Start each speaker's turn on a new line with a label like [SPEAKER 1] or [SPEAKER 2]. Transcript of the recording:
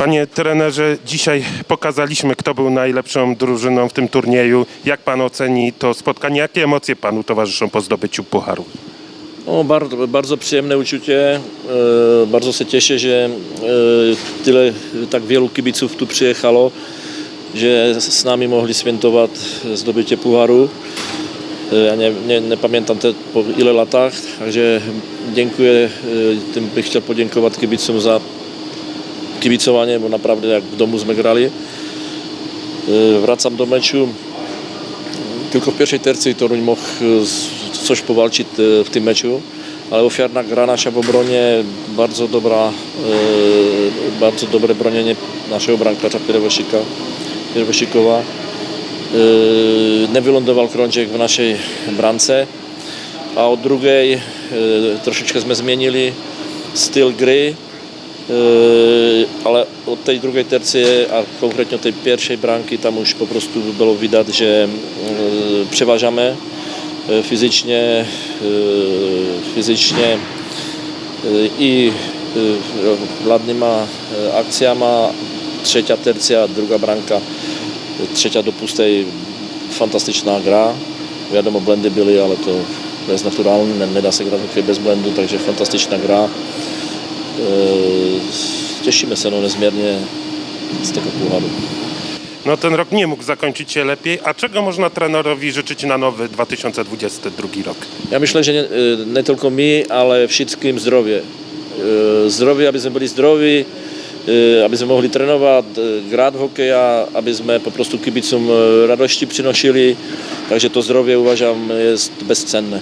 [SPEAKER 1] Panie trenerze, dzisiaj pokazaliśmy, kto był najlepszą drużyną w tym turnieju. Jak pan oceni to spotkanie? Jakie emocje panu towarzyszą po zdobyciu pucharu?
[SPEAKER 2] O, bardzo, bardzo przyjemne uczucie. E, bardzo się cieszę, że e, tyle tak wielu kibiców tu przyjechało, że z nami mogli świętować zdobycie pucharu. E, Ja nie, nie, nie pamiętam te, po ile latach, także dziękuję. Tym bych chciał podziękować kibicom za kibicowanie, bo naprawdę jak w domu sme grali. E, Wracam do meczu. Tylko w pierwszej tercji Toruń mógł e, coś powalczyć e, w tym meczu, ale ofiarna gra nasza w obronie, bardzo dobra, e, bardzo dobre bronienie naszego bramkarza Pierwosika, Pierwosikowa. E, Nie wylądował krążek w naszej bramce, a od drugiej e, troszeczkę sme zmienili styl gry, ale od tej drugiej tercji, a konkretnie od tej pierwszej bramki, tam już po prostu było widać, że yy, przeważamy yy, fizycznie, yy, fizycznie yy, i yy, akcjama. Trzecia tercja, bramka, yy, trzecia do pustej, fantastyczna gra. Wiadomo, blendy były, ale to, jest da się grać hokej bez blendu, także fantastyczna gra. Yy, Cieszymy się no niezmiernie z tego pucharu.
[SPEAKER 1] No ten rok nie mógł zakończyć się lepiej, a czego można trenerowi życzyć na nowy 2022 rok?
[SPEAKER 2] Ja myślę, że nie, y, nie tylko mi, ale wszystkim zdrowie. Y, Zdrowie, abyśmy byli zdrowi, abyśmy mogli trenować, grać w hokeja, abyśmy po prostu kibicom radości przynosili. Także to zdrowie uważam jest bezcenne.